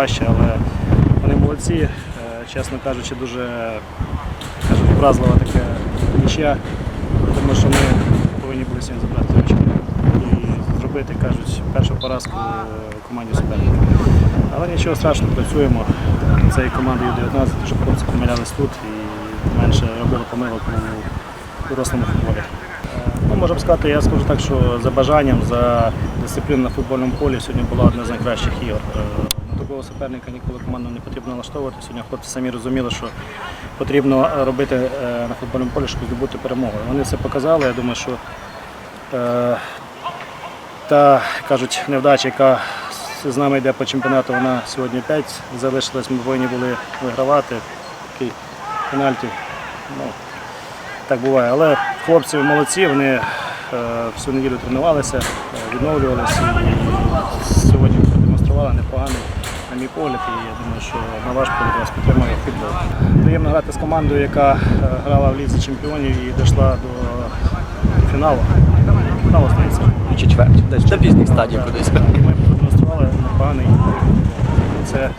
важче, але вони молодці. Е, Чесно кажучи, дуже кажуть, вразлива така нічия, тому що ми повинні були сьогодні забрати очки і зробити, кажуть, першу поразку е, команді суперника. Але нічого страшного, працюємо. Це і команда Ю-19, щоб хлопці помилялись тут і менше робили помилок у дорослому футболі. Е, Ну, можемо сказати, я скажу так, що за бажанням, за дисципліну на футбольному полі сьогодні була одна з найкращих ігор. Е, такого суперника ніколи команду не потрібно налаштовувати. Сьогодні хлопці самі розуміли, що потрібно робити е, на футбольному полі, щоб здобути перемогу. Вони це показали. Я думаю, що е, та кажуть, невдача, яка з нами йде по чемпіонату, вона сьогодні опять залишилась. Ми повинні були вигравати. Такий пенальті. Ну, так буває. Але хлопці молодці, вони е, всю неділю тренувалися, е, відновлювалися сьогодні продемонстрували непоганий, на мій погляд. І я думаю, що на ваш погляд вас підтримує футбол. Приємно грати з командою, яка е, грала в лізі чемпіонів і дійшла до фіналу. Фінал остається. І четверть, десь до пізніх стадій кудись. Ми продемонстрували непоганий. Це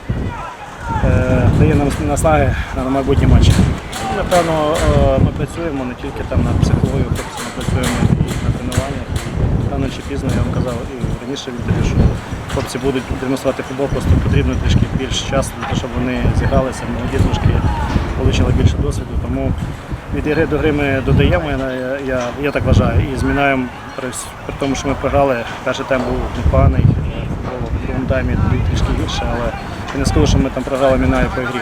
е, дає нам наснаги на майбутні матчі. Напевно, е, ми працюємо не тільки там над психологією, ми працюємо і на тренуваннях. Рано чи пізно, я вам казав і раніше в інтерв'ю, що хлопці будуть демонструвати футбол, просто потрібно трішки більше часу для того, щоб вони зігралися, молоді трошки отримали більше досвіду. Тому від ігри до гри ми додаємо, я, я, я, так вважаю, і змінаємо при, при тому, що ми програли. Перший тайм був непоганий, футбол в другому таймі трішки гірше, але я не скажу, що ми там програли мінаю по грі.